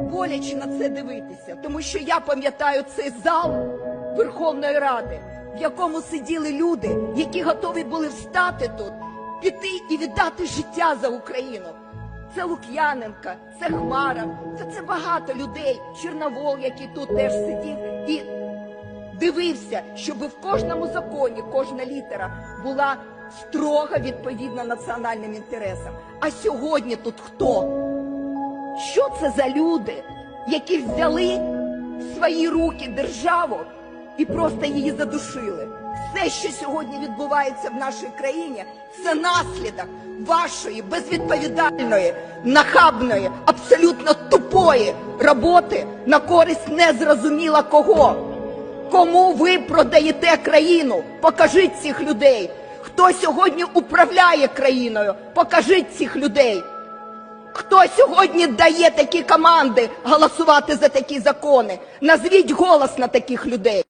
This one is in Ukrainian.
боляче на це дивитися, тому що я пам'ятаю цей зал Верховної Ради, в якому сиділи люди, які готові були встати тут, піти і віддати життя за Україну. Це Лук'яненка, це Хмара, це, це багато людей, Чорновол, який тут теж сидів, і дивився, щоб в кожному законі кожна літера була строго відповідна національним інтересам. А сьогодні тут хто? Що це за люди, які взяли в свої руки державу і просто її задушили? Все, що сьогодні відбувається в нашій країні, це наслідок вашої безвідповідальної, нахабної, абсолютно тупої роботи на користь незрозуміло кого. Кому ви продаєте країну? Покажіть цих людей. Хто сьогодні управляє країною? Покажіть цих людей. Хто сьогодні дає такі команди голосувати за такі закони? Назвіть голос на таких людей.